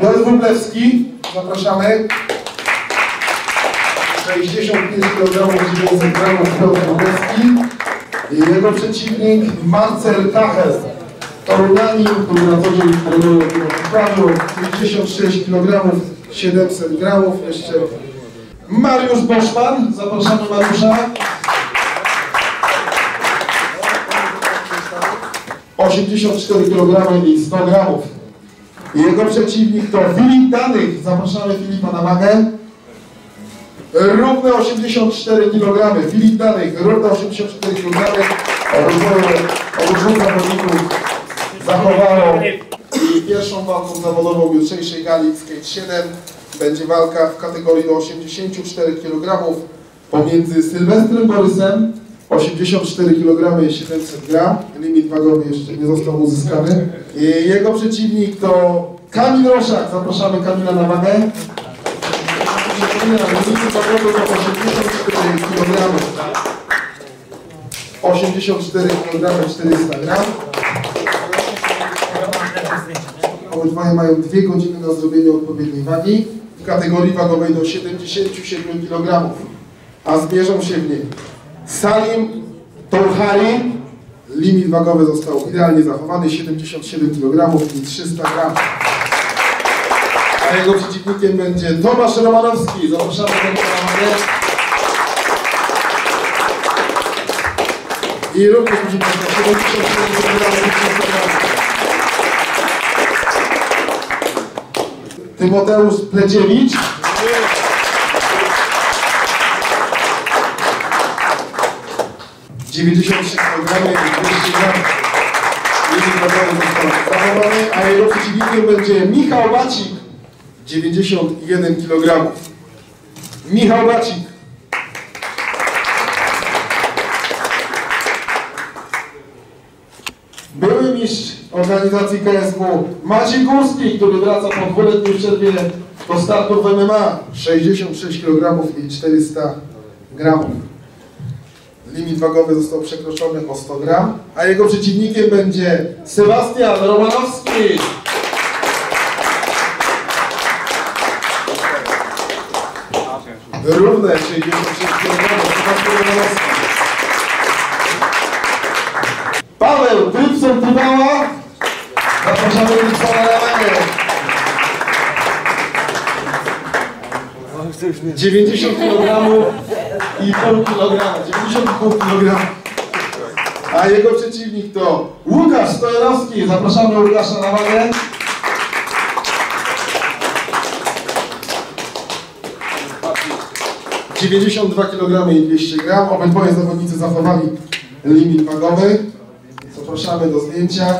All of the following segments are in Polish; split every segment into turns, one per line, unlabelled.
Piotr Wróblewski, zapraszamy. 65 kg 900 g Piotr Wróblewski. Jego przeciwnik Marcel Kachel. Torunianin, który na co dzień trenuje Wrocławiu. 56 kg 700 g. Jeszcze Mariusz Boszman. Zapraszamy Mariusza. 84 kg i 100 gramów. Jego przeciwnik to Filip Danych. Zapraszamy Filipa na wagę. Równe 84 kg. Filip Danych, równe 84 kg. Obu dwóch zawodników zachowało i pierwszą walką zawodową jutrzejszej gali Skate 7 będzie walka w kategorii do 84 kg pomiędzy Sylwestrem Borysem 84 kg i 700 g. Limit wagowy jeszcze nie został uzyskany. Jego przeciwnik to Kamil Roszak. Zapraszamy Kamila na wagę. Limit wagowy to 84 kg. 84 kg 400 g. Obydwoje mają 2 godziny na zrobienie odpowiedniej wagi w kategorii wagowej do 77 kg, a zmierzą się w niej Salim Touhari, limit wagowy został idealnie zachowany, 77 kg i 300 g. A jego przeciwnikiem będzie Tomasz Romanowski. Zapraszamy do kamery. I również proszę Państwa, 77 kg i 300 g. Tymoteusz Pledziewicz. 96 programie i 200 Jeden program został zachowany, a jego przeciwnikiem będzie Michał Bacik, 91 kg. Michał Bacik. Były mistrz organizacji KSW Maciej Górski, który wraca po dwuletniej przerwie do startu w MMA. 66 kg i 400 gramów. Limit wagowy został przekroczony o 100 gram, a jego przeciwnikiem będzie Sebastian Romanowski. Równe 66 kg, Sebastian Romanowski. Paweł Trypson Tybała. Zapraszamy Trypsona na ramię. 90 kg i pół kilograma. 90,5 kg. A jego przeciwnik to Łukasz Stojanowski. Zapraszamy Łukasza na wagę. ...92 kg i 200 g. Obydwoje zawodnicy zachowali limit wagowy. Zapraszamy do zdjęcia.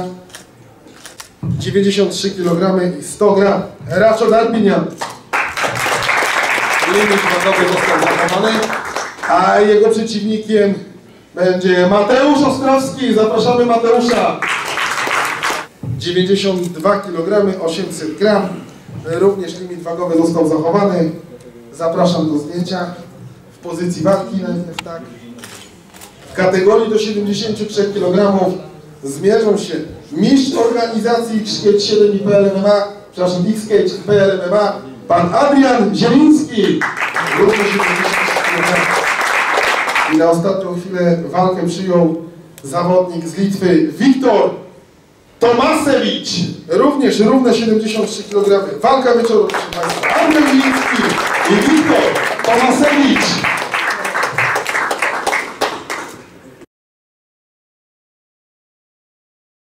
93 kg i 100 g. Raczo Darpinian. Limit wagowy został zachowany. A jego przeciwnikiem będzie Mateusz Ostrowski. Zapraszamy Mateusza. 92 kg 800 g. Również limit wagowy został zachowany. Zapraszam do zdjęcia. W pozycji walki najpierw tak. W kategorii do 73 kg zmierzą się mistrz organizacji Skate 7 i PLMMA, przepraszam, i PLMMA, pan Adrian Zieliński. Równo 73 kg. I na ostatnią chwilę walkę przyjął zawodnik z Litwy Wiktor Tomasewicz. Również równe 73 kg. Walka wieczoru, proszę Państwa. Adrian Zieliński